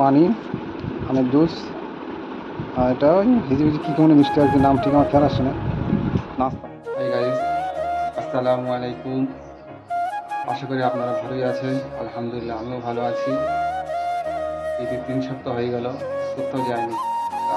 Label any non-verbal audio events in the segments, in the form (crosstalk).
পানি আমের জুস আর এটা ওই হিজি হিজি কী কেমন মিষ্টি আর কি নাম ঠিক আমার খেয়াল আসে না। নাস্তা। আসসালামু আলাইকুম। আশা করি আপনারা ভালোই আছেন। আলহামদুলিল্লাহ আমিও ভালো আছি। ঈদের তিন সপ্তাহ হয়ে গেল কোথাও যাইনি।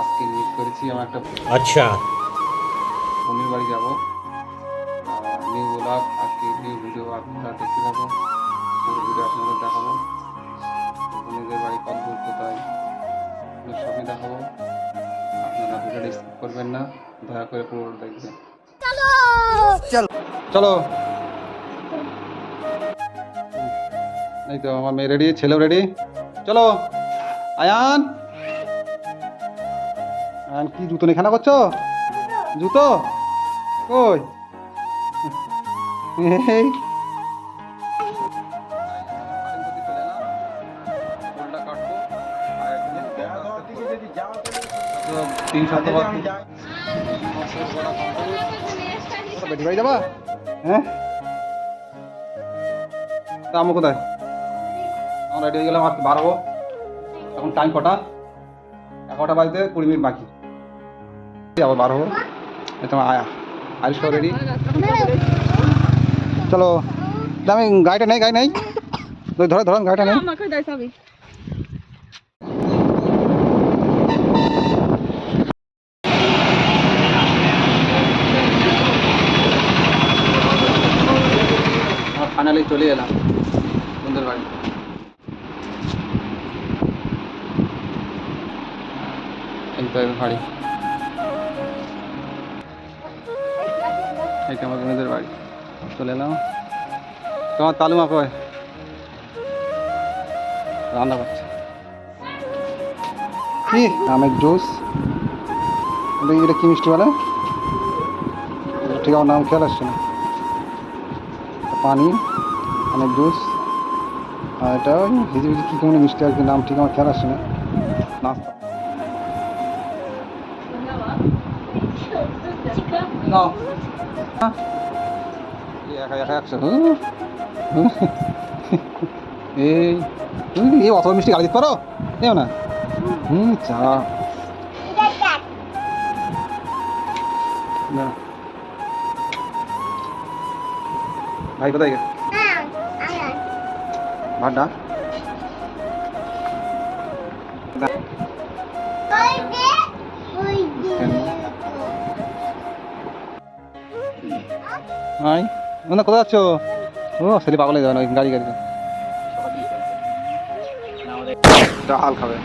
আজকে মিট করেছি আমার একটা আচ্ছা। বোনের বাড়ি যাব। নিউ গোলাপ আজকে নিউ ভিডিও আপনারা দেখতে যাব। ভিডিও আপনাদের দেখাবো। বোনেদের বাড়ি কত দূর কোথায় এগুলো সবই দেখাবো আপনারা ভিডিওটা স্কিপ করবেন না। দয়া করে পুরো দেখবেন। চলো! এই তো আমার মেয়ে রেডি ছেলেও রেডি চলো। আয়ান! আয়ান কি জুতো নিয়ে খেলা করছ? জুতো? কই? এই তিন হ্যাঁ কোথায় হয়ে বাড়াবো এখন টাইম কটা এগারোটা বাজতে কুড়ি মিনিট বাকি আবার বার হব তোমার আয়া আয়ুষ রেডি চলো আমি গাড়িটা নেই গাড়ি নেই ধরো ধরো গাড়িটা নেই আমাকে দেয় সবই আমরা ফাইনালি চলে এলাম। বন্ধুর বাড়ি। বাড়ি। এইটা আমার বোনেদের বাড়ি। চলে এলাম। তোমার তালুমা কয়? রান্না করছে। কি? আমের জুস। এটা এটা কি মিষ্টি বলে? ঠিক আমার নাম খেয়াল আসছে না। পানি। আমের জুস। আর এটা ওই হিজিবিজি কী কেমন মিষ্টি আর কি নাম ঠিক আমার খেয়াল আসছে না। নাস্তা। নাও। এই একা একা একশো হুম। হুম। এই তুমি এই অত মিষ্টি গালি দিতে পারো এও না। হুম চা। না। ভাই কোথায় গেছে? ভাড্ডা ভাই না কোথায় যাচ্ছ? ও সেটি পাগলে যাবে না গাড়ি গাড়ি। ডাল খাবে।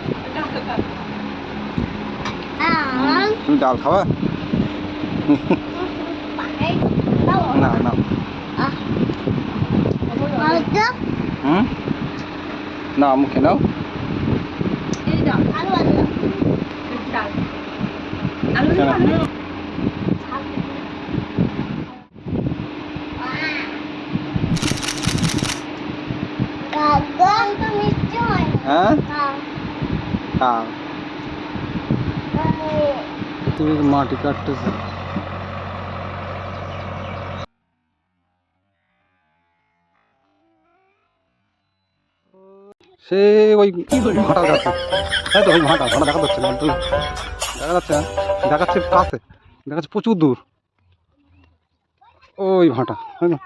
তুমি ডাল খাবা? না না। হুম? না মুখে নাও হ্যাঁ মাটি কাটতেছে সে ওই ভাটা যাচ্ছে। তাই তো ওই ভাটা ভাটা দেখা যাচ্ছে দেখা যাচ্ছে? দেখাচ্ছে কাছে দেখাচ্ছে প্রচুর দূর। ওই ভাটা তাই না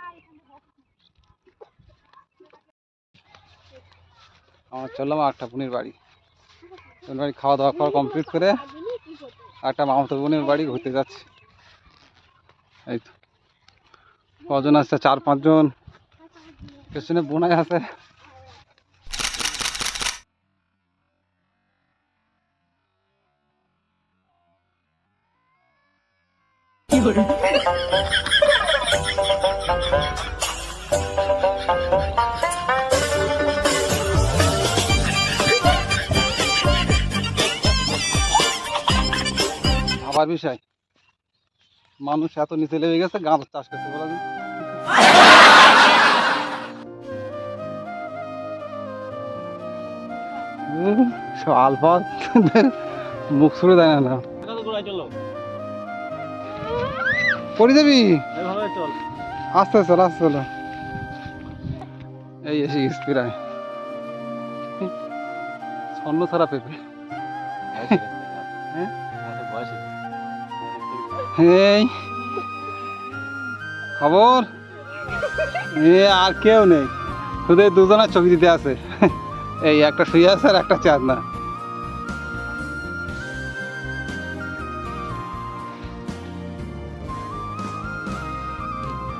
আমার চললাম আটটা বোনের বাড়ি। বোনের বাড়ি খাওয়া দাওয়া করা কমপ্লিট করে একটা মামাতো বোনের বাড়ি ঘুরতে যাচ্ছি। এই তো। কজন আসছে? চার পাঁচজন। পেছনে বোনাই আছে। বিষয়। মানুষ এত নিচে লেগে গেছে গাঁদা চাষ করতে বলা। আলফা মুখ ছুড়ে দেয় না পড়ে যাবি? আস্তে চল আস্তে চলো। এই এসে গেছি প্রায় ছ ছাড়া পেঁপে। হ্যাঁ? এই খবর? এ আর কেউ নেই। শুধু এই দুজনের ছবি দিতে আছে। এই একটা শুয়ে আছে আর একটা চাঁদ না।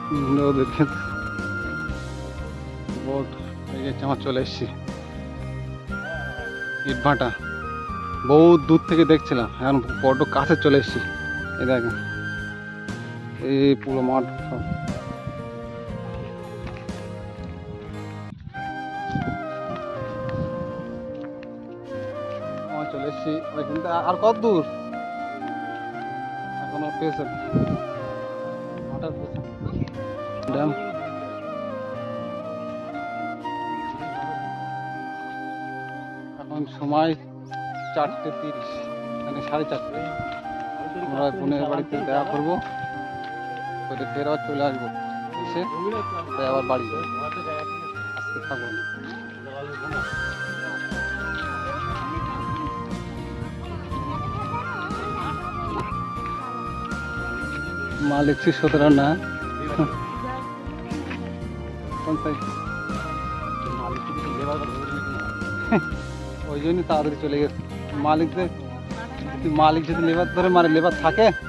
হুম, ওদের বোট এই যে আমার চলে এসছি। বহুত দূর থেকে দেখছিলাম এখন বড্ড কাছে চলে এসছি। এই দেখেন। এই পুরো মাঠ চলে এসছি ওইখান থেকে আর কত দূর? এখনও পেয়েছে ড্যাম এখন সময় চারটে তিরিশ মানে সাড়ে চারটে। আমরা বোনের বাড়িতে দেখা করব। করে ফের আবার চলে আসব এসে তাই আবার বাড়ি যাব আজকে থাকব না। মাল একশো সতেরো না কোন সাইজ ওই জন্যই তাড়াতাড়ি চলে গেছে মালিকদের যদি মালিক যদি লেবার ধরে মানে লেবার থাকে তাই তাহলে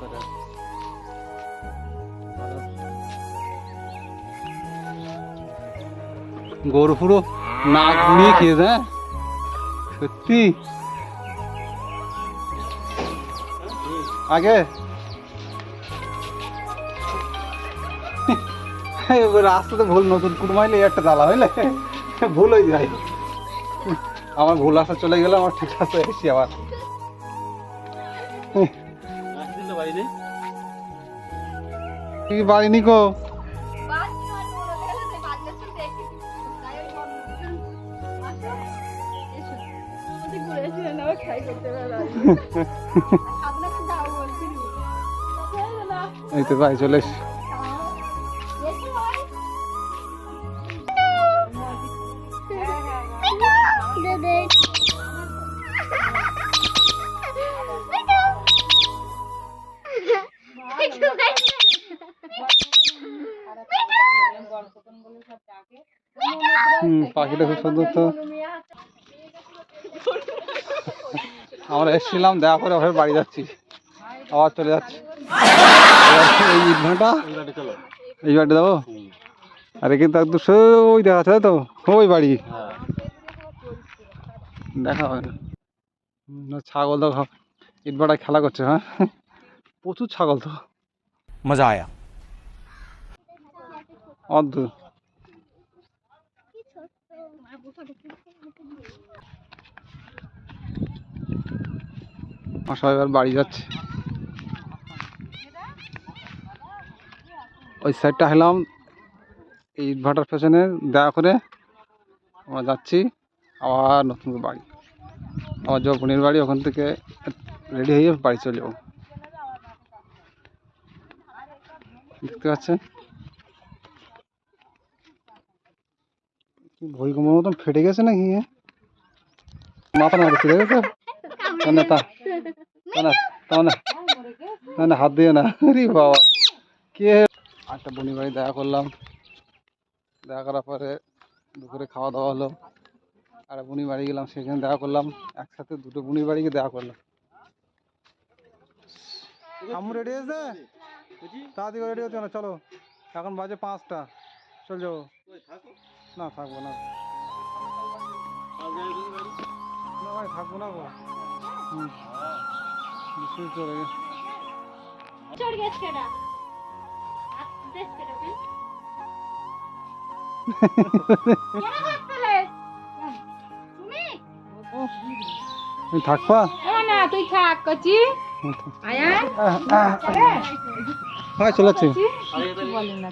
সব গরু পুরো না ঘুরিয়ে খেয়েছে হ্যাঁ? সত্যি? আগে? এবার রাস্তাতে ভুল, নতুন কুটমাইলে একটা তালা হইলে? ভুল হয়ে যায়। আমার ভুল রাস্তা চলে গেলে আমার ঠিক আছে এসি আবার। কি বাড়ি নিকো? (laughs) এই তো ভাই চলে এসছি। হুম পাখিটা খুব সুন্দর তো। আমরা এসেছিলাম দেখা করে ওখানে বাড়ি যাচ্ছি। আবার চলে যাচ্ছি। এই ইট এই বাড়ি যাব আরে কিন্তু একদম ওই দেখা যাচ্ছে তো? ওই বাড়ি। দেখা হবে না। ছাগল তো ইট ভাটা খেলা করছে হ্যাঁ? প্রচুর ছাগল তো। মজা আয়া। অদ্ভুত। সবাই এবার বাড়ি যাচ্ছে। ওই সাইডটা হেলাম এই ইটভাটার পেছনে দেখা করে আমরা যাচ্ছি, আবার নতুন বাড়ি। আমার যাব বোনের বাড়ি, ওখান থেকে রেডি হয়ে বাড়ি চলে যাব। দেখতে পাচ্ছেন? ভই কোমর মতন ফেটে গেছে নাকি এ? মাথা মারছে দেখেছ না তা না তা না না না হাত দিও না। আরে বাবা কে একটা বনি বাড়ি দেখা করলাম। দেখা করার পরে দুপুরে খাওয়া দাওয়া হলো। আর বুনি বাড়ি গেলাম সেখানে দেখা করলাম। একসাথে দুটো বুনি বাড়ি গিয়ে দেখা করলাম। আমু রেডি আছে তাড়াতাড়ি রেডি হচ্ছে না চলো। এখন বাজে পাঁচটা। চল যাব। না থাকব না। না ভাই থাকব না গো। হুম। চলে গেছে। তুমি? থাকবা? না তুই থাক কচি। আয়া। হয় চলেছে বলে না